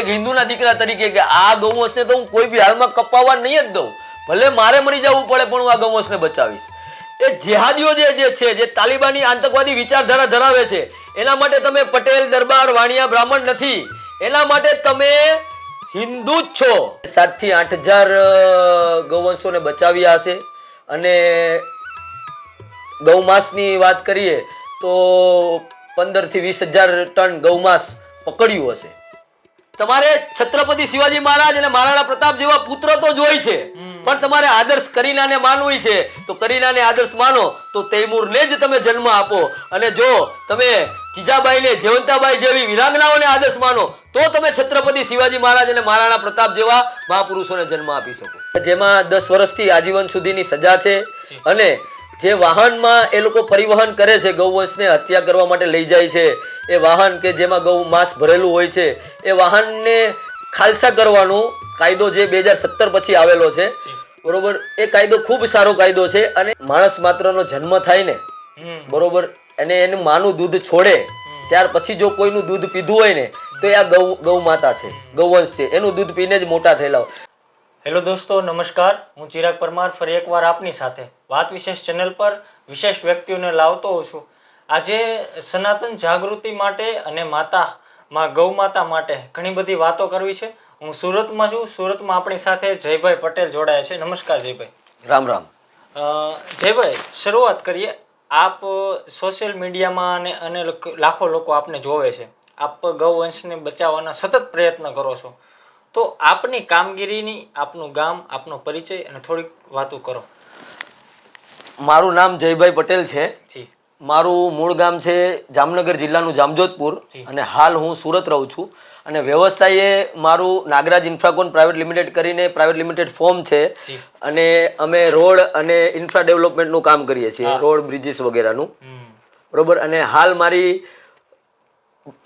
એક હિન્દુના દીકરા તરીકે કે આ ગૌવંશને તો હું કોઈ બી હાલમાં કપાવવા નહીં જ દઉં. ભલે મારે મરી જવું પડે, પણ હું આ ગૌવંશને બચાવીશ. એ જેહાદીઓ જે છે, જે તાલિબાની આતંકવાદી વિચારધારા ધરાવે છે, એના માટે તમે પટેલ, દરબાર, વાણિયા, બ્રાહ્મણ નથી. એના માટે તમે હિન્દુ જ છો. સાતથી આઠ હજાર ગૌવંશોને બચાવ્યા હશે. અને ગૌમાંસની વાત કરીએ, તો પંદરથી વીસ હજાર ટન ગૌમાંસ પકડ્યું હશે. તમારે છત્રપતિ શિવાજી મહારાજ અને મહારાણા પ્રતાપ જેવા પુત્ર તો જોઈ છે. પણ તમારે આદર્શ કરીનાને માનવી છે. તો કરીનાને આદર્શ માનો તો તૈમૂરને જ તમે જન્મ આપો. અને જો તમે જીજાબાઈને જેવંતાબાઈ જેવી વિરાંગનાઓને આદર્શ માનો તો તમે છત્રપતિ શિવાજી મહારાજ અને મહારાણા પ્રતાપ જેવા મહાપુરુષોને જન્મ આપી શકો. જેમાં દસ વર્ષથી આજીવન સુધીની સજા છે અને જે વાહનમાં એ લોકો પરિવહન કરે છે ગૌવંશને હત્યા કરવા માટે લઈ જાય છે એ વાહન કે જેમાં ગૌ માંસ ભરેલું હોય છે એ વાહનને ખાલસા કરવાનો કાયદો જે બે હજાર સત્તર પછી આવેલો છે બરોબર એ કાયદો ખૂબ સારો કાયદો છે અને માણસ માત્રનો જન્મ થાય ને બરોબર અને એનું માનું દૂધ છોડે ત્યાર પછી જો કોઈનું દૂધ પીધું હોય ને તો એ આ ગૌ ગૌ માતા છે ગૌવંશ છે એનું દૂધ પીને જ મોટા થયેલા હેલો દોસ્તો નમસ્કાર હું ચિરાગ પરમાર ફરી એકવાર આપની સાથે. વાત વિશેષ ચેનલ પર વિશેષ વ્યક્તિઓને લાવતો હોઉં છું. આજે સનાતન જાગૃતિ માટે અને માતા માં ગૌ માતા માટે ઘણી બધી વાતો કરવી છે. હું સુરતમાં છું. સુરતમાં આપણી સાથે જયભાઈ પટેલ જોડાયા છે. નમસ્કાર જયભાઈ. રામ રામ. જયભાઈ શરૂઆત કરીએ. આપ સોશિયલ મીડિયામાં અને અને લાખો લોકો આપને જોવે છે. આપ ગૌવંશને બચાવવાના સતત પ્રયત્ન કરો છો. તો આપની કામગીરીની આપનું ગામ આપનો પરિચય અને થોડીક વાતો કરો. મારું નામ જયભાઈ પટેલ છે. મારું મૂળ ગામ છે જામનગર જિલ્લાનું જામજોધપુર અને હાલ હું સુરત રહું છું. અને વ્યવસાયે મારું નાગરાજ ઇન્ફ્રાકોન પ્રાઇવેટ લિમિટેડ કરીને પ્રાઇવેટ લિમિટેડ ફોર્મ છે. અને અમે રોડ અને ઇન્ફ્રા ડેવલપમેન્ટનું કામ કરીએ છીએ રોડ બ્રિજીસ વગેરેનું. બરોબર? અને હાલ મારી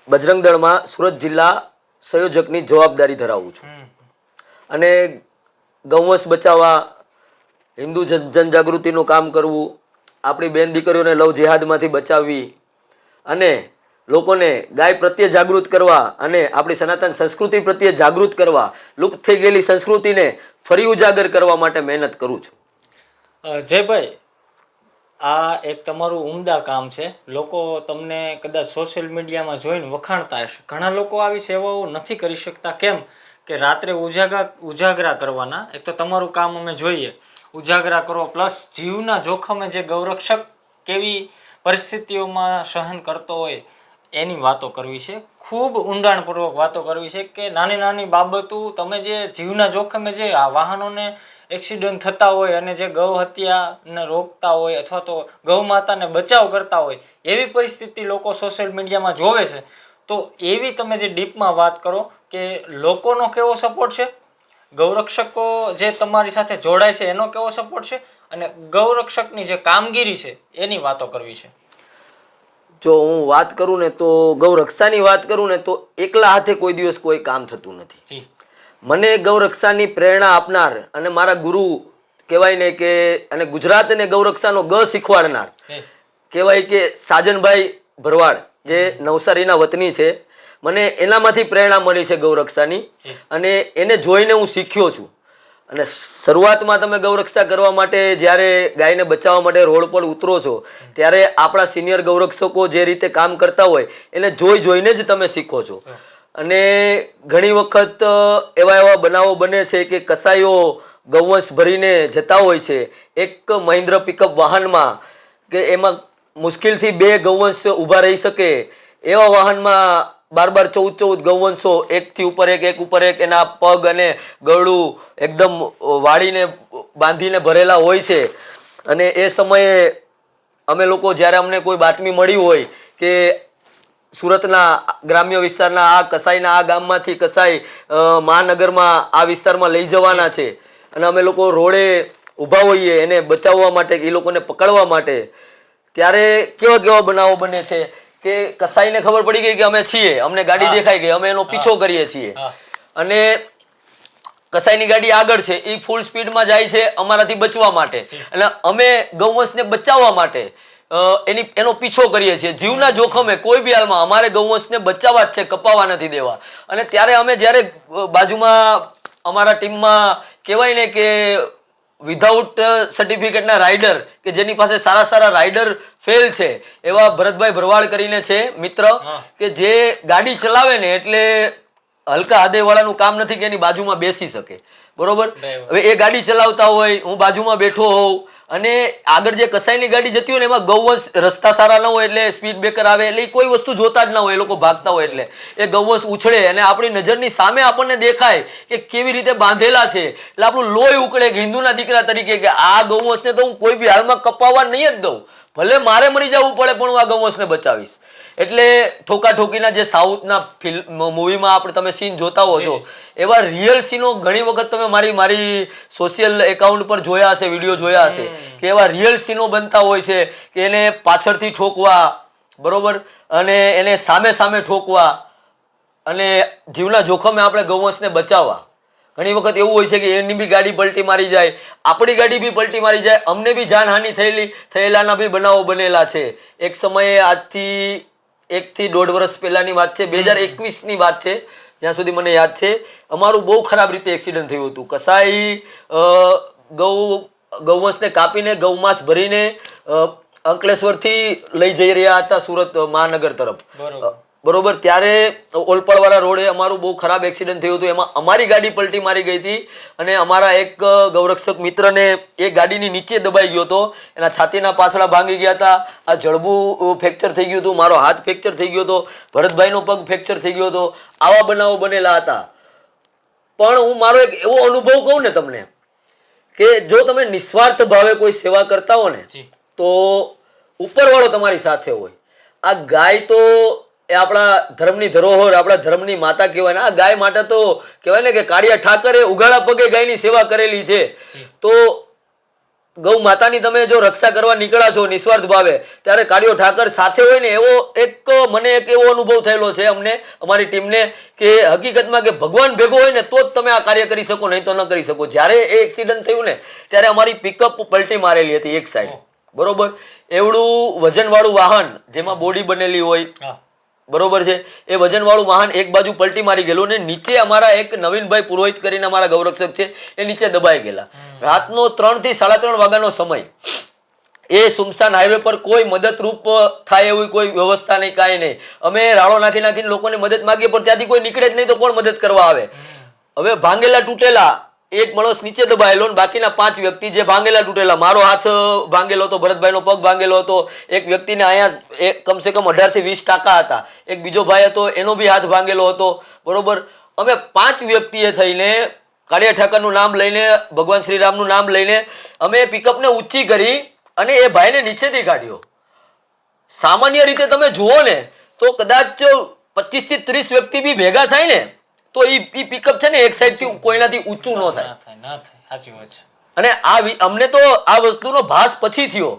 બજરંગ દળમાં સુરત જિલ્લા સંયોજકની જવાબદારી ધરાવું છું. અને ગૌવંશ બચાવવા હિન્દુ જનજાગૃતિનું કામ કરવું, આપણી બેન દીકરીઓને લવ જેહાદમાંથી બચાવવી અને લોકોને ગાય પ્રત્યે જાગૃત કરવા અને આપણી સનાતન સંસ્કૃતિ પ્રત્યે જાગૃત કરવા, લુપ્ત થઈ ગયેલી સંસ્કૃતિને ફરી ઉજાગર કરવા માટે મહેનત કરું છું. જયભાઈ, આ એક તમારું ઉમદા કામ છે. લોકો તમને કદાચ સોશિયલ મીડિયામાં જોઈને વખાણતા હશે. ઘણા લોકો આવી સેવાઓ નથી કરી શકતા. કેમ? કે રાત્રે ઉજાગરા ઉજાગરા કરવાના. એક તો તમારું કામ અમે જોઈએ. ઉજાગરા કરો. પ્લસ જીવના જોખમે જે ગૌરક્ષક કેવી પરિસ્થિતિઓમાં સહન કરતો હોય, એની વાતો કરવી છે. ખૂબ ઊંડાણપૂર્વક વાતો કરવી છે કે નાની નાની બાબતો, તમે જે જીવના જોખમે જે આ વાહનોને એક્સિડન્ટ થતા હોય અને જે ગૌ હત્યાને રોકતા હોય અથવા તો ગૌ માતાને બચાવ કરતા હોય, એવી પરિસ્થિતિ લોકો સોશિયલ મીડિયામાં જોવે છે. તો એવી તમે જે ડીપમાં વાત કરો કે લોકોનો કેવો સપોર્ટ છે? ગૌરક્ષકો જે તમારી સાથે જોડાય છે એનો કેવો સપોર્ટ છે અને ગૌરક્ષકની જે કામગીરી છે એની વાતો કરવી છે? જો હું વાત કરું ને તો ગૌરક્ષાની વાત કરું ને તો એકલા હાથે કોઈ દિવસ કોઈ કામ થતું નથી. મને ગૌરક્ષાની પ્રેરણા આપનાર અને મારા ગુરુ કહેવાય ને કે અને ગુજરાતને ગૌરક્ષાનો ગ શીખવાડનાર કહેવાય કે સાજનભાઈ ભરવાડ જે નવસારીના વતની છે મને એનામાંથી પ્રેરણા મળી છે ગૌરક્ષાની. અને એને જોઈને હું શીખ્યો છું. અને શરૂઆતમાં તમે ગૌરક્ષા કરવા માટે જ્યારે ગાયને બચાવવા માટે રોડ પર ઉતરો છો ત્યારે આપણા સિનિયર ગૌરક્ષકો જે રીતે કામ કરતા હોય એને જોઈ જોઈને જ તમે શીખો છો. અને ઘણી વખત એવા એવા બનાવો બને છે કે કસાઈઓ ગૌવંશ ભરીને જતા હોય છે. એક મહિન્દ્ર પિકઅપ વાહનમાં કે એમાં મુશ્કેલથી બે ગૌવંશ ઊભા રહી શકે એવા વાહનમાં બાર બાર ચૌદ ચૌદ ગૌવંશો, એકથી ઉપર એક એક ઉપર એક, એના પગ અને ગળું એકદમ વાળીને બાંધીને ભરેલા હોય છે. અને એ સમયે અમે લોકો જ્યારે અમને કોઈ બાતમી મળી હોય કે સુરતના ગ્રામ્ય વિસ્તારના આ કસાઈના આ ગામમાંથી કસાઈ મહાનગરમાં આ વિસ્તારમાં લઈ જવાના છે અને અમે લોકો રોડે ઊભા હોઈએ એને બચાવવા માટે, એ લોકોને પકડવા માટે, ત્યારે કેવા કેવા બનાવો બને છે? કે કસાઈને ખબર પડી ગઈ કે અમે છીએ. અમને ગાડી દેખાઈ ગઈ. અમે એનો પીછો કરીએ છીએ. અને કસાઈની ગાડી આગળ છે. એ ફૂલ સ્પીડમાં જાય છે અમારાથી બચવા માટે. અને અમે ગૌવંશને બચાવવા માટે એની એનો પીછો કરીએ છીએ. જીવના જોખમે કોઈ બી હાલમાં અમારે ગૌવંશને બચાવવા જ છે કપાવા નથી દેવા. અને ત્યારે અમે જ્યારે બાજુમાં અમારા ટીમમાં કહેવાય ને કે વિધાઉટ સર્ટિફિકેટના રાઇડર કે જેની પાસે સારા સારા રાઇડર ફેલ છે એવા ભરતભાઈ ભરવાડ કરીને છે મિત્ર કે જે ગાડી ચલાવે ને એટલે હલકા હૃદયવાળાનું કામ નથી કે એની બાજુમાં બેસી શકે. બરોબર. હવે એ ગાડી ચલાવતા હોય હું બાજુમાં બેઠો હોઉં અને આગળ જે કસાઈની ગાડી જતી હોય ને એમાં ગૌવંશ રસ્તા સારા ન હોય એટલે સ્પીડ બ્રેકર આવે એટલે કોઈ વસ્તુ જોતા જ ના હોય, એ લોકો ભાગતા હોય એટલે. એ ગૌવંશ ઉછળે અને આપણી નજરની સામે આપણને દેખાય કે કેવી રીતે બાંધેલા છે. એટલે આપણું લોહી ઉકળે હિન્દુના દીકરા તરીકે કે આ ગૌવંશને તો હું કોઈ બી હાલમાં કપાવવા નહીં જ દઉં. ભલે મારે મરી જવું પડે પણ હું આ ગૌવંશને બચાવીશ. એટલે ઠોકા ઠોકીના જે સાઉથના ફિલ્મ મૂવીમાં આપણે તમે સીન જોતા હો છો એવા રિયલ સીનો ઘણી વખત તમે મારી મારી સોશિયલ એકાઉન્ટ પર જોયા હશે વીડિયો જોયા હશે કે એવા રિયલ સીનો બનતા હોય છે કે એને પાછળથી ઠોકવા બરોબર? અને એને સામે સામે ઠોકવા અને જીવના જોખમે આપણે ગૌવંશને બચાવવા. ઘણી વખત એવું હોય છે કે એની બી ગાડી પલટી મારી જાય આપણી ગાડી બી પલટી મારી જાય અમને બી જાનહાનિ થયેલી થયેલાના બી બનાવો બનેલા છે. એક સમયે આજથી એકથી દોઢ વર્ષ પહેલાની વાત છે, બે હજાર એકવીસની વાત છે, જ્યાં સુધી મને યાદ છે, અમારું બહુ ખરાબ રીતે એક્સિડન્ટ થયું હતું. કસાઈ ગૌ ગૌવંશને કાપીને ગૌમાંસ ભરીને અંકલેશ્વરથી લઈ જઈ રહ્યા હતા સુરત મહાનગર તરફ. બરોબર ત્યારે ઓલપાડવાળા રોડે અમારું બહુ ખરાબ એક્સિડન્ટ થયું હતું. એમાં અમારી ગાડી પલટી મારી ગઈ હતી અને અમારા એક ગૌરક્ષક મિત્રને એ ગાડીની નીચે દબાઈ ગયો હતો. એના છાતીના પાછળા ભાંગી ગયા હતા. આ જડબું ફ્રેક્ચર થઈ ગયું હતું. મારો હાથ ફ્રેક્ચર થઈ ગયો હતો. ભરતભાઈનો પગ ફ્રેક્ચર થઈ ગયો હતો. આવા બનાવો બનેલા હતા. પણ હું મારો એક એવો અનુભવ કહું ને તમને કે જો તમે નિસ્વાર્થ ભાવે કોઈ સેવા કરતા હો ને તો ઉપરવાળો તમારી સાથે હોય. આ ગાય તો એ આપણા ધર્મની ધરોહર આપણા ધર્મની માતા કહેવાય ને આ ગાય માટે તો કહેવાય ને કે કાળિયા ઠાકરે ઉઘાડા પગે ગાયની સેવા કરેલી છે. તો ગૌ માતાની તમે જો રક્ષા કરવા નીકળ્યા છો નિસ્વાર્થ ભાવે ત્યારે કાળિયો ઠાકર સાથે હોય ને એવો એક મને એક એવો અનુભવ થયેલો છે અમને અમારી ટીમને કે હકીકતમાં કે ભગવાન ભેગો હોય ને તો જ તમે આ કાર્ય કરી શકો નહીં તો ન કરી શકો. જ્યારે એ એક્સિડન્ટ થયું ને ત્યારે અમારી પિકઅપ પલટી મારેલી હતી એક સાઈડ બરોબર? એવડું વજનવાળું વાહન જેમાં બોડી બનેલી હોય બરોબર છે? એ વજનવાળું વાહન એક બાજુ પલટી મારી ગયેલું ને નીચે અમારા એક નવીનભાઈ પુરોહિત કરીને અમારા ગૌરક્ષક છે એ નીચે દબાઈ ગયેલા. રાતનો ત્રણથી સાડા ત્રણ વાગ્યાનો સમય. એ સુમસાન હાઈવે પર કોઈ મદદરૂપ થાય એવી કોઈ વ્યવસ્થા નહીં કાંઈ નહીં. અમે રાળો નાખી નાખીને લોકોને મદદ માગીએ પણ ત્યાંથી કોઈ નીકળે જ નહીં તો કોણ મદદ કરવા આવે? હવે ભાંગેલા તૂટેલા એક માણસ નીચે દબાયેલો બાકીના પાંચ વ્યક્તિ જે ભાંગેલા તૂટેલા, મારો હાથ ભાંગેલો હતો, ભરતભાઈનો પગ ભાંગેલો હતો, એક વ્યક્તિને અહીંયા કમસે કમ અઢારથી વીસ ટાકા હતા, એક બીજો ભાઈ હતો, એનો બી હાથ ભાંગેલો હતો, બરોબર? અમે પાંચ વ્યક્તિએ થઈને કાળિયા ઠાકરનું નામ લઈને, ભગવાન શ્રીરામનું નામ લઈને, અમે પિકઅપને ઊંચી કરી અને એ ભાઈને નીચેથી કાઢ્યો. સામાન્ય રીતે તમે જુઓ ને, તો કદાચ પચીસથી ત્રીસ વ્યક્તિ બી ભેગા થાય ને તો એ ઈ પિકઅપ છે ને એક સાઈડથી કોઈનાથી ઊંચું ન થાય. ના થાય. સાચી વાત છે. અને આ અમને તો આ વસ્તુનો ભાસ પછી થયો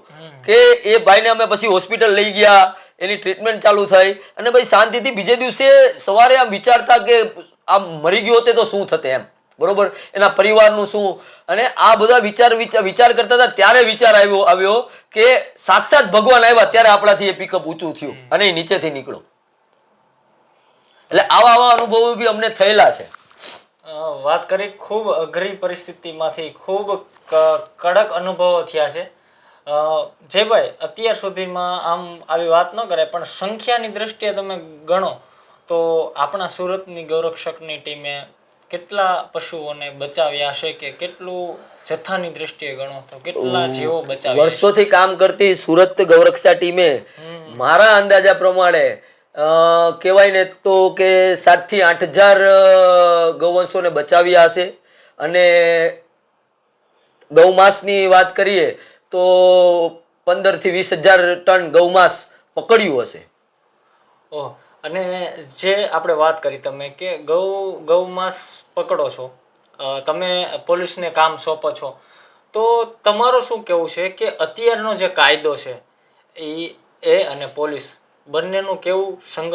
કે એ ભાઈને અમે પછી હોસ્પિટલ લઈ ગયા એની ટ્રીટમેન્ટ ચાલુ થઈ અને પછી શાંતિથી બીજે દિવસે સવારે આમ વિચારતા કે આમ મરી ગયો હોતે તો શું થતે એમ. બરોબર? એના પરિવારનું શું? અને આ બધા વિચાર વિચાર કરતા હતા ત્યારે વિચાર આવ્યો આવ્યો કે સાક્ષાત ભગવાન આવ્યા ત્યારે આપણાથી એ પિકઅપ ઊંચું થયું અને એ નીચેથી નીકળો એટલે આવા આવા અનુભવો બી અમને થયેલા છે. વાત કરી ખૂબ અઘરી પરિસ્થિતિમાંથી ખૂબ કડક અનુભવો થયા છે. જે ભાઈ અત્યાર સુધીમાં આમ આવી વાત ન કરે પણ સંખ્યાની દ્રષ્ટિએ તમે ગણો તો આપણા સુરતની ગૌરક્ષકની ટીમે કેટલા પશુઓને બચાવ્યા છે કે કેટલું જથ્થાની દ્રષ્ટિએ ગણો તો કેટલા જીવો બચાવ્યા વર્ષોથી કામ કરતી સુરત ગૌરક્ષા ટીમે મારા અંદાજા પ્રમાણે કહેવાય ને તો કે સાતથી આઠ હજાર ગૌવંશોને બચાવ્યા હશે. અને ગૌમાંસની વાત કરીએ તો પંદરથી વીસ હજાર ટન ગૌમાંસ પકડ્યું હશે. ઓહ, અને જે આપણે વાત કરી તમે કે ગૌ, ગૌમાંસ પકડો છો તમે પોલીસને કામ સોંપો છો, તો તમારું શું કહેવું છે કે અત્યારનો જે કાયદો છે એ એ અને પોલીસ બંનેનું કેવું સંગ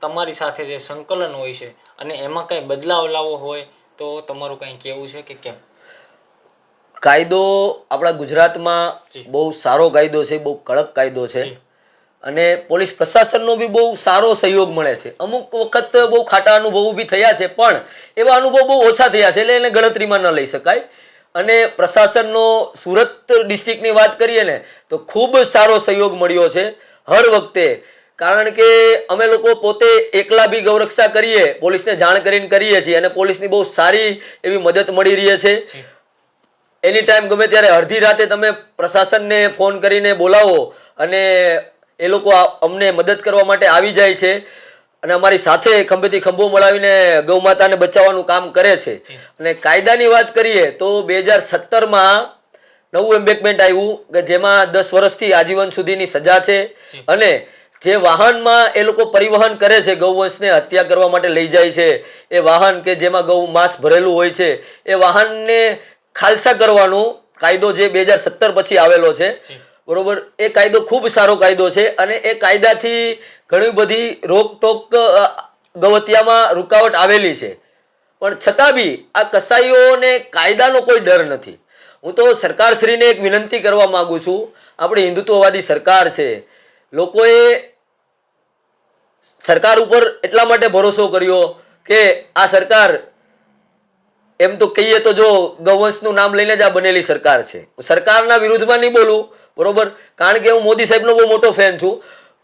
તમારી સાથે જે સંકલન હોય છે અને એમાં કંઈ બદલાવ લાવવો હોય તો તમારું કંઈ કહેવું છે કે કેમ? કાયદો આપણા ગુજરાતમાં બહુ સારો કાયદો છે બહુ કડક કાયદો છે અને પોલીસ પ્રશાસનનો બી બહુ સારો સહયોગ મળે છે. અમુક વખત બહુ ખાટા અનુભવો બી થયા છે પણ એવા અનુભવ બહુ ઓછા થયા છે એટલે એને ગણતરીમાં ન લઈ શકાય. અને પ્રશાસનનો સુરત ડિસ્ટ્રિક્ટની વાત કરીએ ને તો ખૂબ સારો સહયોગ મળ્યો છે. હર વખતે કારણ કે અમે લોકો પોતે એકલા બી ગૌરક્ષા કરીએ પોલીસને જાણ કરીને કરીએ છીએ અને પોલીસની બહુ સારી એવી મદદ મળી રહી છે. એની ટાઈમ ગમે ત્યારે અડધી રાતે તમે પ્રશાસનને ફોન કરીને બોલાવો અને એ લોકો અમને મદદ કરવા માટે આવી જાય છે અને અમારી સાથે ખંભેથી ખંભો મળાવીને ગૌ માતાને બચાવવાનું કામ કરે છે. અને કાયદાની વાત કરીએ તો બે હજાર સત્તરમાં નવું એમ્બેકમેન્ટ આવ્યું કે જેમાં દસ વર્ષથી આજીવન સુધીની સજા છે અને જે વાહનમાં એ લોકો પરિવહન કરે છે ગૌવંશને હત્યા કરવા માટે લઈ જાય છે એ વાહન કે જેમાં ગૌ માંસ ભરેલું હોય છે એ વાહનને ખાલસા કરવાનો કાયદો જે બે હજાર સત્તર પછી આવેલો છે બરોબર એ કાયદો ખૂબ સારો કાયદો છે અને એ કાયદાથી ઘણી બધી રોકટોક ગવતિયામાં રૂકાવટ આવેલી છે. પણ છતાં બી આ કસાઈઓને કાયદાનો કોઈ ડર નથી. હું તો સરકારશ્રીને એક વિનંતી કરવા માગું છું. આપણી હિન્દુત્વવાદી સરકાર છે લોકોએ સરકાર ઉપર એટલા માટે ભરોસો કર્યો કે આ સરકાર, એમ તો કહીએ તો જો ગૌવંશનું નામ લઈને જ આ બનેલી સરકાર છે. સરકારના વિરુદ્ધમાં નહીં બોલું, બરોબર? કારણ કે હું મોદી સાહેબનો બહુ મોટો ફેન છું.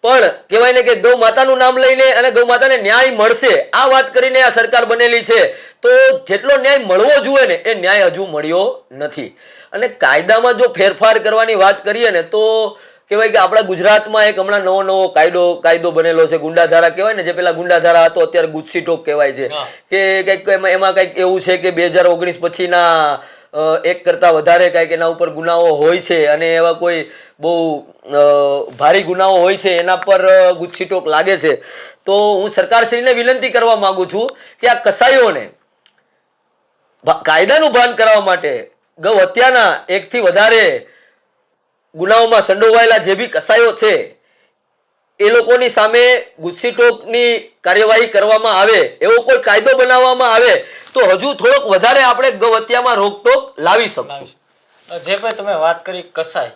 પણ કહેવાય ને કે ગૌ માતાનું નામ લઈને અને ગૌ માતાને ન્યાય મળશે, આ વાત કરીને આ સરકાર બનેલી છે. તો જેટલો ન્યાય મળવો જોઈએ ને, એ ન્યાય હજુ મળ્યો નથી. અને કાયદામાં જો ફેરફાર કરવાની વાત કરીએ ને, તો કહેવાય કે આપણા ગુજરાતમાં એક હમણાં નવો નવો કાયદો કાયદો બનેલો છે ગુંડાધારા કહેવાય ને જે પેલા ગુંડાધારા હતો અત્યારે ગુજસી ટોક કહેવાય છે. કે કંઈક એમાં એમાં કંઈક એવું છે કે બે હજાર ઓગણીસ પછીના એક કરતાં વધારે કંઈક એના ઉપર ગુનાઓ હોય છે અને એવા કોઈ બહુ ભારી ગુનાઓ હોય છે એના પર ગુજસી ટોક લાગે છે. તો હું સરકારશ્રીને વિનંતી કરવા માગું છું કે આ કસાઈઓને કાયદાનું ભાન કરાવવા માટે ગૌ હત્યાના એકથી વધારે ગુનાઓમાં સંડોવાયેલા જે બી કસાયો છે એ લોકોની સામે ગુસ્સીટોકની કાર્યવાહી કરવામાં આવે એવો કોઈ કાયદો બનાવવામાં આવે તો હજુ થોડોક વધારે આપણે ગૌહત્યામાં રોકટોક લાવી શકશું. જે ભાઈ તમે વાત કરી કસાય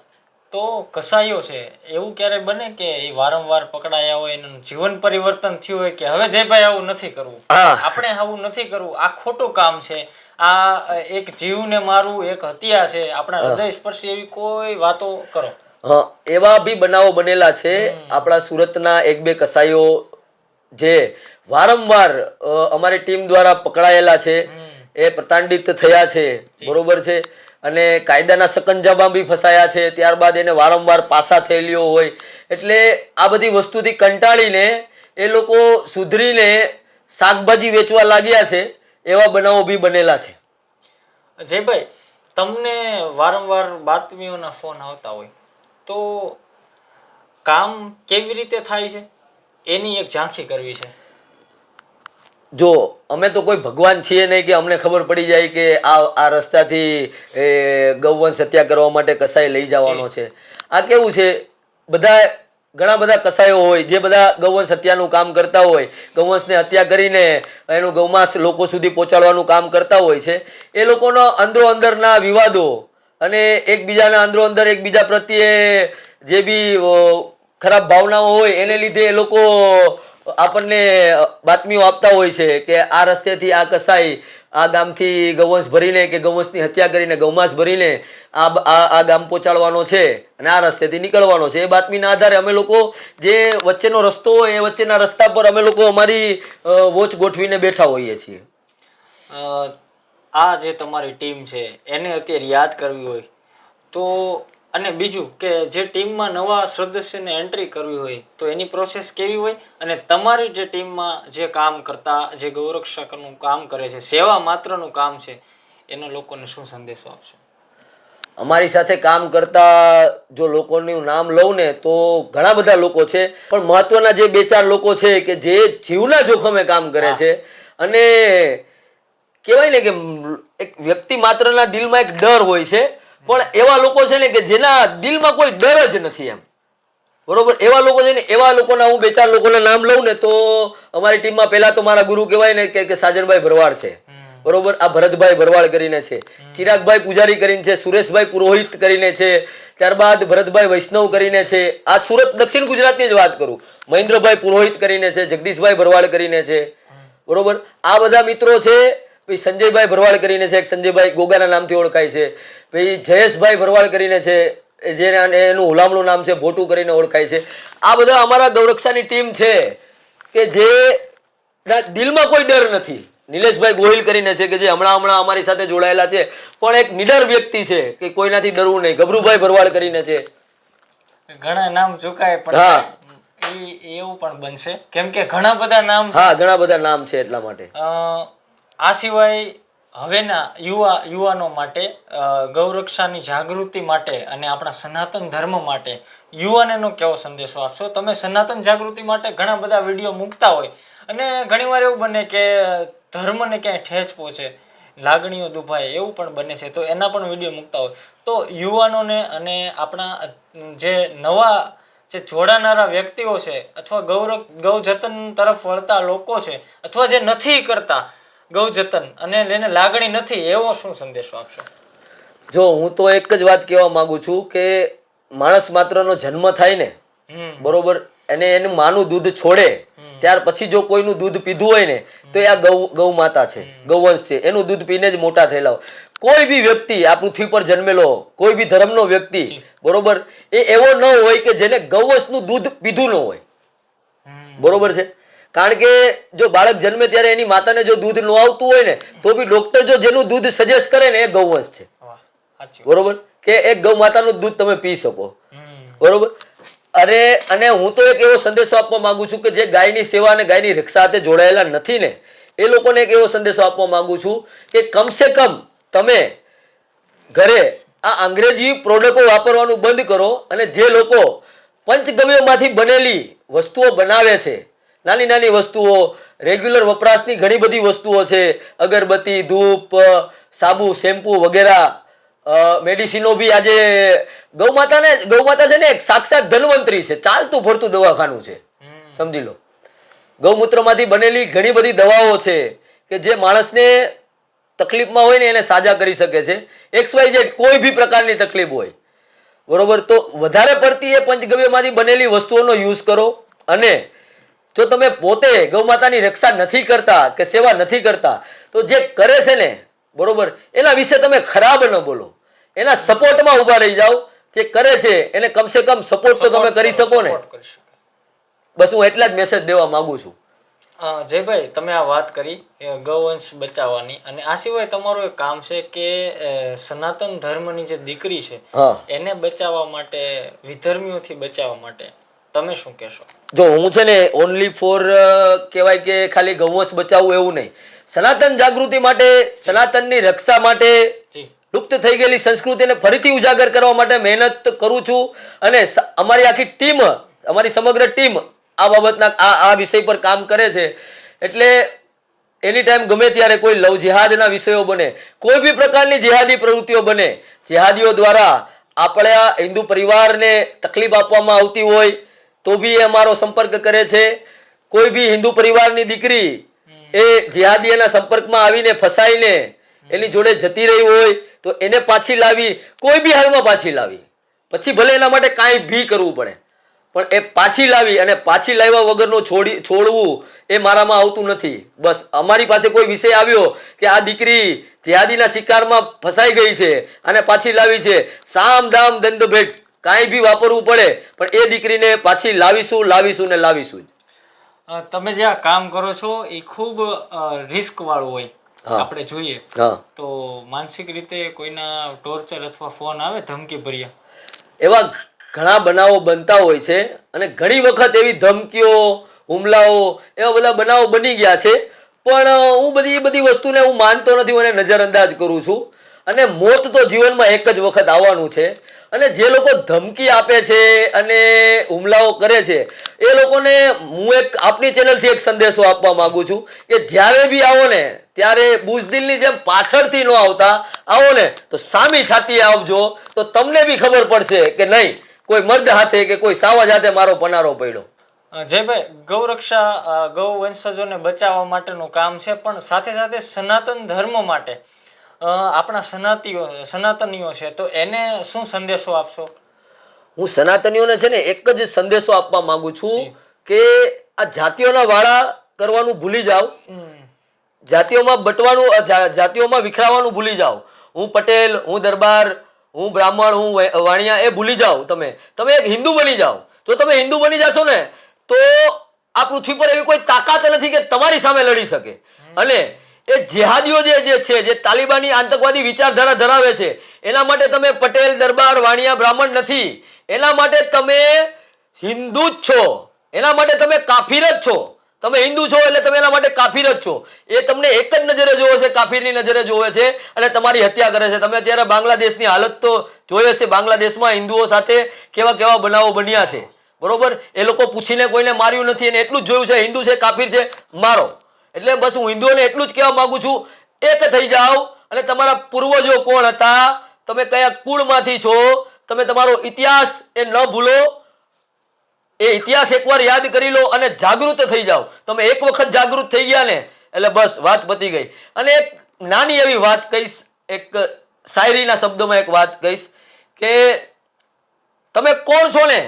તો કસાયો છે એવું ક્યારે બને કે એ વારંવાર પકડાયા હોય એનું જીવન પરિવર્તન થયું હોય કે હવે જે ભાઈ આવું નથી કરવું? આપણે આવું નથી કરવું. આ ખોટું કામ છે. આ એક જીવને મારું એક હત્યા છે. આપણા હૃદય સ્પર્શી એવી કોઈ વાતો કરો. હા એવા બી બનાવો બનેલા છે આપણા સુરતના એક બે કસાઈઓ જે વારંવાર અમારી ટીમ દ્વારા પકડાયેલા છે. એ પ્રતાંડિત થયા છે. બરોબર છે. અને કાયદાના સકંજામાં બી ફસાયા છે. ત્યારબાદ એને વારંવાર પાસા થયેલીઓ હોય. એટલે આ બધી વસ્તુથી કંટાળીને એ લોકો સુધરીને શાકભાજી વેચવા લાગ્યા છે. એવા બનાવો બી બનેલા છે. જે ભાઈ તમને વારંવાર બાતમીઓના ફોન આવતા હોય તો કામ કેવી રીતે થાય છે? એની એક ઝાંખી કરવી છે. જો અમે તો કોઈ ભગવાન છીએ નહીં કે અમને ખબર પડી જાય કે આ આ રસ્તાથી એ ગૌવંશ હત્યા કરવા માટે કસાય લઈ જવાનો છે. આ કેવું છે? બધા ઘણા બધા કસાયો હોય, જે બધા ગૌવંશ હત્યાનું કામ કરતા હોય, ગૌવંશને હત્યા કરીને એનું ગૌમાંસ લોકો સુધી પહોંચાડવાનું કામ કરતા હોય છે. એ લોકોનો અંદરો અંદરના વિવાદો અને એકબીજાના અંદરો અંદર એકબીજા પ્રત્યે જે બી ખરાબ ભાવનાઓ હોય, એને લીધે એ લોકો આપણને બાતમીઓ આપતા હોય છે કે આ રસ્તેથી આ કસાઈ આ ગામથી ગૌવંશ ભરીને કે ગૌવંશની હત્યા કરીને ગૌમાંસ ભરીને આ આ ગામ પહોંચાડવાનો છે અને આ રસ્તેથી નીકળવાનો છે. એ બાતમીના આધારે અમે લોકો જે વચ્ચેનો રસ્તો હોય, એ વચ્ચેના રસ્તા પર અમે લોકો અમારી વોચ ગોઠવીને બેઠા હોઈએ છીએ. આ જે તમારી ટીમ છે, એને અત્યારે યાદ કરવી હોય તો અને બીજું કે જે ટીમમાં નવા સદસ્યને એન્ટ્રી કરવી હોય તો એની પ્રોસેસ કેવી હોય? અને તમારી જે ટીમમાં જે કામ કરતા જે ગૌરક્ષકનું કામ કરે છે સેવા માત્રનું કામ છે એનો લોકોને શું સંદેશો આપશો? અમારી સાથે કામ કરતા જો લોકોનું નામ લઉં ને તો ઘણા બધા લોકો છે. પણ મહત્વના જે બે ચાર લોકો છે કે જે જીવના જોખમે કામ કરે છે અને કહેવાય ને કે એક વ્યક્તિ માત્રના દિલમાં એક ડર હોય છે પણ એવા લોકો છે ને કે જેના દિલમાં કોઈ ડર જ નથી એમ. બરોબર? એવા લોકો છે ને એવા લોકોના હું બે ચાર લોકોના નામ લઉં ને તો અમારી ટીમમાં પહેલા તો મારા ગુરુ કહેવાય ને કે સાજનભાઈ ભરવાડ છે. બરોબર? આ ભરતભાઈ ભરવાડ કરીને છે. ચિરાગભાઈ પૂજારી કરીને છે સુરેશભાઈ પુરોહિત કરીને છે ત્યારબાદ ભરતભાઈ વૈષ્ણવ કરીને છે. આ સુરત દક્ષિણ ગુજરાતની જ વાત કરું. મહેન્દ્રભાઈ પુરોહિત કરીને છે જગદીશભાઈ ભરવાડ કરીને છે. બરોબર? આ બધા મિત્રો છે પછી સંજયભાઈ ભરવાડ કરીને છે એક સંજયભાઈ ગોગાના નામથી ઓળખાય છે. પછી જયેશભાઈ ભરવાડ કરીને છે જેને એનું હુલામણું નામ છે ભોટું કરીને ઓળખાય છે. આ બધા અમારા ગૌરક્ષાની ટીમ છે કે જે દિલમાં કોઈ ડર નથી. નિલેશભાઈ ગોહિલ કરીને છે કે જે હમણાં હમણાં અમારી સાથે જોડાયેલા છે. પણ એક નિડર વ્યક્તિ છે કે કોઈનાથી ડરવું નહીં. ગભરુભાઈ ભરવાડ કરીને છે. ઘણા નામ ચુકાય. પણ હા. એવું પણ બનશે. કેમ કે ઘણા બધા નામ હા ઘણા બધા નામ છે એટલા માટે. અ, આ સિવાય હવેના યુવા, યુવાનો માટે ગૌરક્ષાની જાગૃતિ માટે અને આપણા સનાતન ધર્મ માટે યુવાનોનો કેવો સંદેશો આપશો? તમે સનાતન જાગૃતિ માટે ઘણા બધા વીડિયો મૂકતા હોય અને ઘણીવાર એવું બને કે ધર્મને ક્યાંય ઠેચ પહોંચે, લાગણીઓ દુભાય એવું પણ બને છે, તો એના પણ વીડિયો મૂકતા હોય. તો યુવાનોને અને આપણા જે નવા, જે જોડાનારા વ્યક્તિઓ છે અથવા ગૌરવ ગૌ જતન તરફ વળતા લોકો છે અથવા જે નથી કરતા ગૌ જતન અને એને લાગણી નથી એવો શું સંદેશો આપશો? જો હું તો એક જ વાત કહેવા માંગુ છું કે માણસ માત્રનો જન્મ થાય ને બરોબર એને એનું માનું દૂધ છોડે ત્યાર પછી જો કોઈનું દૂધ પીધું હોય ને તો એ આ ગૌ ગૌ માતા છે ગૌવંશ છે. એનું દૂધ પીને જ મોટા થયેલા કોઈ બી વ્યક્તિ આ પૃથ્વી પર જન્મેલો કોઈ બી ધર્મનો વ્યક્તિ બરોબર એ એવો ન હોય કે જેને ગૌવંશનું દૂધ પીધું ન હોય. બરોબર છે? કારણ કે જો બાળક જન્મે ત્યારે એની માતાને જો દૂધ ન આવતું હોય ને તો બી ડોક્ટર જો જેનું દૂધ સજેસ્ટ કરે ને એ ગૌવંશ છે. બરોબર? કે એક ગૌ માતાનું દૂધ તમે પી શકો. બરોબર? અરે અને હું તો એક એવો સંદેશો આપવા માંગુ છું કે જે ગાયની સેવા અને ગાયની રક્ષા સાથે જોડાયેલા નથી ને એ લોકોને એક એવો સંદેશો આપવા માંગુ છું કે કમસે કમ તમે ઘરે આ અંગ્રેજી પ્રોડક્ટો વાપરવાનું બંધ કરો અને જે લોકો પંચગવ્યોમાંથી બનેલી વસ્તુઓ બનાવે છે નાની નાની વસ્તુઓ રેગ્યુલર વપરાશની ઘણી બધી વસ્તુઓ છે. અગરબત્તી ધૂપ સાબુ શેમ્પુ વગેરે. મેડિસિનો બી આજે ગૌમાતાને ગૌમાતા છે ને એક સાક્ષાત ધનવંતરી છે. ચાલતું ફરતું દવાખાનું છે. સમજી લો. ગૌમૂત્રમાંથી બનેલી ઘણી બધી દવાઓ છે કે જે માણસને તકલીફમાં હોય ને એને સાજા કરી શકે છે. એક્સ વાય ઝેડ કોઈ બી પ્રકારની તકલીફ હોય. બરોબર? તો વધારે પડતી એ પંચગવ્યમાંથી બનેલી વસ્તુઓનો યુઝ કરો અને જો તમે પોતે ગૌમાતાની રક્ષા નથી કરતા કે સેવા નથી કરતા તો જે કરે છે ને બરોબર એના વિશે તમે ખરાબ ન બોલો. એના સપોર્ટમાં ઊભા રહી જાઓ. જે કરે છે એને કમસે કમ સપોર્ટ તો તમે કરી શકો ને. બસ હું એટલા જ મેસેજ દેવા માંગુ છું. જયભાઈ તમે આ વાત કરી ગૌવંશ બચાવવાની. અને આ સિવાય તમારું એક કામ છે કે સનાતન ધર્મની જે દીકરી છે એને બચાવવા માટે વિધર્મીઓથી બચાવવા માટે તમે શું કહેશો? જો હું છે ને ઓનલી ફોર કહેવાય કે ખાલી ગૌવંશ બચાવવું એવું નહીં. સનાતન જાગૃતિ માટે સનાતનની રક્ષા માટે લુપ્ત થઈ ગયેલી સંસ્કૃતિને ફરીથી ઉજાગર કરવા માટે મહેનત કરું છું અને અમારી આખી ટીમ અમારી સમગ્ર ટીમ આ બાબતના આ આ વિષય પર કામ કરે છે. એટલે એની ટાઈમ ગમે ત્યારે કોઈ લવ જિહાદના વિષયો બને કોઈ બી પ્રકારની જિહાદી પ્રવૃત્તિઓ બને જિહાદીઓ દ્વારા આપણા હિન્દુ પરિવારને તકલીફ આપવામાં આવતી હોય તો બી એ અમારો સંપર્ક કરે છે. કોઈ બી હિન્દુ પરિવારની દીકરી એ જિહાદીઓના સંપર્કમાં આવીને ફસાઈને એની જોડે જતી રહી હોય તો એને પાછી લાવી, કોઈ બી હાલમાં પાછી લાવી. પછી ભલે એના માટે કાંઈ ભી કરવું પડે. પણ એ પાછી લાવી અને પાછી લાવ્યા વગરનું છોડી, છોડવું એ મારામાં આવતું નથી. બસ અમારી પાસે કોઈ વિષય આવ્યો કે આ દીકરી જિહાદીના શિકારમાં ફસાઈ ગઈ છે અને પાછી લાવી છે. સામ દામ દંડ ભેટ. કાંઈ બી વાપરવું પડે પણ એ દીકરીને પાછી લાવીશું લાવીશું ને લાવીશું જ. તમે જે આ કામ કરો છો એ ખૂબ રિસ્ક વાળું હોય. આપણે જોઈએ. તો માનસિક રીતે કોઈના ટોર્ચર અથવા ફોન આવે ધમકી ભર્યા? એવા ઘણા બનાવો બનતા હોય છે અને ઘણી વખત એવી ધમકીઓ હુમલાઓ એવા બધા બનાવો બની ગયા છે. પણ હું બધી એ બધી વસ્તુને હું માનતો નથી હું એને નજરઅંદાજ કરું છું. અને મોત તો જીવનમાં એક જ વખત આવવાનું છે. અને જે લોકો ધમકી આપે છે અને હુમલાઓ કરે છે, એ લોકોને હું એક આપણી ચેનલથી એક સંદેશો આપવા માગું છું કે જ્યારે બી આવો ને, ત્યારે બુઝદિલની જેમ પાછળથી ન આવતા આવો ને, તો સામી છાતી આવજો, તો તમને બી ખબર પડશે કે નહીં, કોઈ મર્દ હાથે કે કોઈ સાવજ હાથે મારો પનારો પડ્યો. જયભાઈ ગૌરક્ષા ગૌ વંશજોને બચાવવા માટેનું કામ છે, પણ સાથે સાથે સનાતન ધર્મ માટે આપણા સનાતીઓ સનાતનીઓ છે તો એને શું સંદેશો આપશો? હું સનાતનીઓને છે ને એક જ સંદેશો આપવા માંગુ છું કે આ જાતિઓના વાળા કરવાનું ભૂલી જાઓ. જાતિઓમાં બટવાનું જાતિઓમાં વિખરાવાનું ભૂલી જાઓ. હું પટેલ હું દરબાર હું બ્રાહ્મણ હું વાણિયા એ ભૂલી જાઓ તમે. તમે એક હિન્દુ બની જાઓ. જો તમે હિન્દુ બની જશો ને તો આ પૃથ્વી પર એવી કોઈ તાકાત નથી કે તમારી સામે લડી શકે. અને એ જેહાદીઓ જે જે છે, જે તાલિબાની આતંકવાદી વિચારધારા ધરાવે છે, એના માટે તમે પટેલ, દરબાર, વાણિયા, બ્રાહ્મણ નથી. એના માટે તમે હિન્દુ જ છો. એના માટે તમે કાફીર જ છો. તમે હિન્દુ છો એટલે તમે એના માટે કાફીર જ છો. એ તમને એક જ નજરે જોવે છે, કાફીરની નજરે જોવે છે અને તમારી હત્યા કરે છે. તમે અત્યારે બાંગ્લાદેશની હાલત તો જોઈએ છે બાંગ્લાદેશમાં હિન્દુઓ સાથે કેવા કેવા બનાવો બન્યા છે. બરોબર? એ લોકો પૂછીને કોઈને માર્યું નથી અને એટલું જ જોયું છે, હિન્દુ છે, કાફીર છે. મારો. એટલે બસ હું હિન્દુઓને એટલું જ કહેવા માગું છું, એક થઈ જાઓ અને તમારા પૂર્વજો કોણ હતા, તમે કયા કુળમાંથી છો, તમે તમારો ઇતિહાસ એ ન ભૂલો, એ ઇતિહાસ એકવાર યાદ કરી લો અને જાગૃત થઈ જાઓ. તમે એક વખત જાગૃત થઈ ગયા ને, એટલે બસ વાત પતી ગઈ. અને એક નાની એવી વાત કહીશ, એક શાયરીના શબ્દોમાં એક વાત કહીશ કે તમે કોણ છો ને,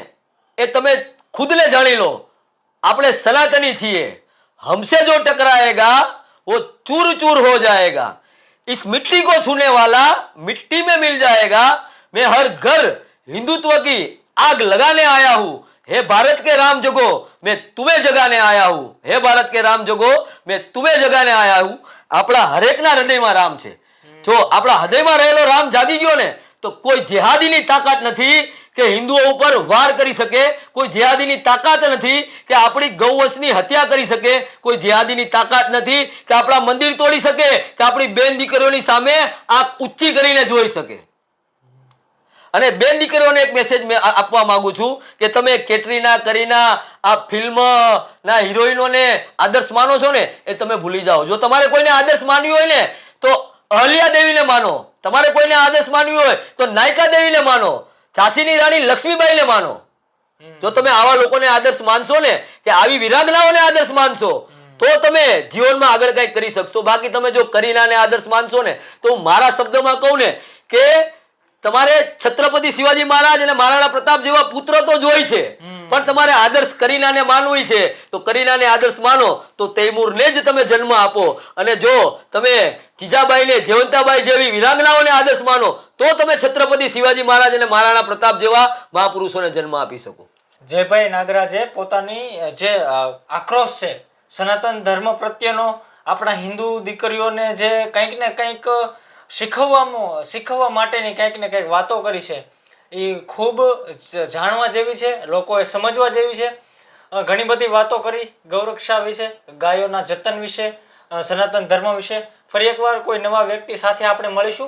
એ તમે ખુદને જાણી લો. આપણે સનાતની છીએ. हमसे जो टकराएगा वो चूर चूर हो जाएगा इस मिट्टी को छूने वाला मिट्टी में मिल जाएगा मैं हर घर हिंदुत्व की आग लगाने आया हूं हे भारत के राम जगो मैं तुम्हें जगाने आया हूं हे भारत के राम जगो मैं तुम्हें जगाने आया हूं આપણા હરેકના હૃદયમાં રામ છે જો આપણા હૃદયમાં રહેલો રામ જાગી ગયો ને તો કોઈ જેહાદીની તાકાત નથી કે હિન્દુઓ ઉપર વાર કરી શકે, કોઈ જેહાદીની તાકાત નથી કે આપણી ગૌવંશની હત્યા કરી શકે, કોઈ જેહાદીની તાકાત નથી કે આપણા મંદિર તોડી શકે, કે આપણી બેન દીકરીઓની સામે આંખ ઊંચી કરીને જોઈ શકે. અને બેન દીકરીઓને એક મેસેજ મેં આપવા માંગુ છું કે તમે કેટરીના, કરીના, આ ફિલ્મના હિરોઈનોને આદર્શ માનો છો ને, એ તમે ભૂલી જાઓ. જો તમારે કોઈને આદર્શ માનવી હોય ને, તો અહલ્યા દેવીને માનો. તમારે કોઈને આદર્શ માનવી હોય, તો નાયકા દેવીને માનો. ઝાંસીની રાણી લક્ષ્મીબાઈને માનો. જો તમે આવા લોકોને આદર્શ માનશો ને કે આવી વિરાગનાઓને આદર્શ માનશો તો તમે જીવનમાં આગળ કંઈક કરી શકશો. બાકી તમે જો કરીનાને આદર્શ માનશો ને તો હું મારા શબ્દોમાં કહું ને કે તમારે છત્રપતિ શિવાજી મહારાજ અને મહારાણા પ્રતાપ જેવા પુત્ર તો જોઈ છે. પણ તમારે આદર્શ કરીનાને માનવી છે. તો કરીનાને આદર્શ માનો, તો તૈમૂરને જ તમે જન્મ આપો. અને જો તમે જીજાબાઈને જયવંતાબાઈ જેવી વિરાંગનાઓને આદર્શ માનો, તો તમે છત્રપતિ શિવાજી મહારાજ અને મહારાણા પ્રતાપ જેવા મહાપુરુષોને જન્મ આપી શકો. જયભાઈ નાગરાજે પોતાની જે આક્રોશ છે, સનાતન ધર્મ પ્રત્યેનો આપણા હિન્દુ દીકરીઓને જે કંઈક ને કંઈક શીખવવામાં, શીખવવા માટેની કંઈક ને કંઈક વાતો કરી છે એ ખૂબ જાણવા જેવી છે, લોકોએ સમજવા જેવી છે. ઘણી બધી વાતો કરી ગૌરક્ષા વિશે, ગાયોના જતન વિશે સનાતન ધર્મ વિશે. ફરી એકવાર કોઈ નવા વ્યક્તિ સાથે આપણે મળીશું.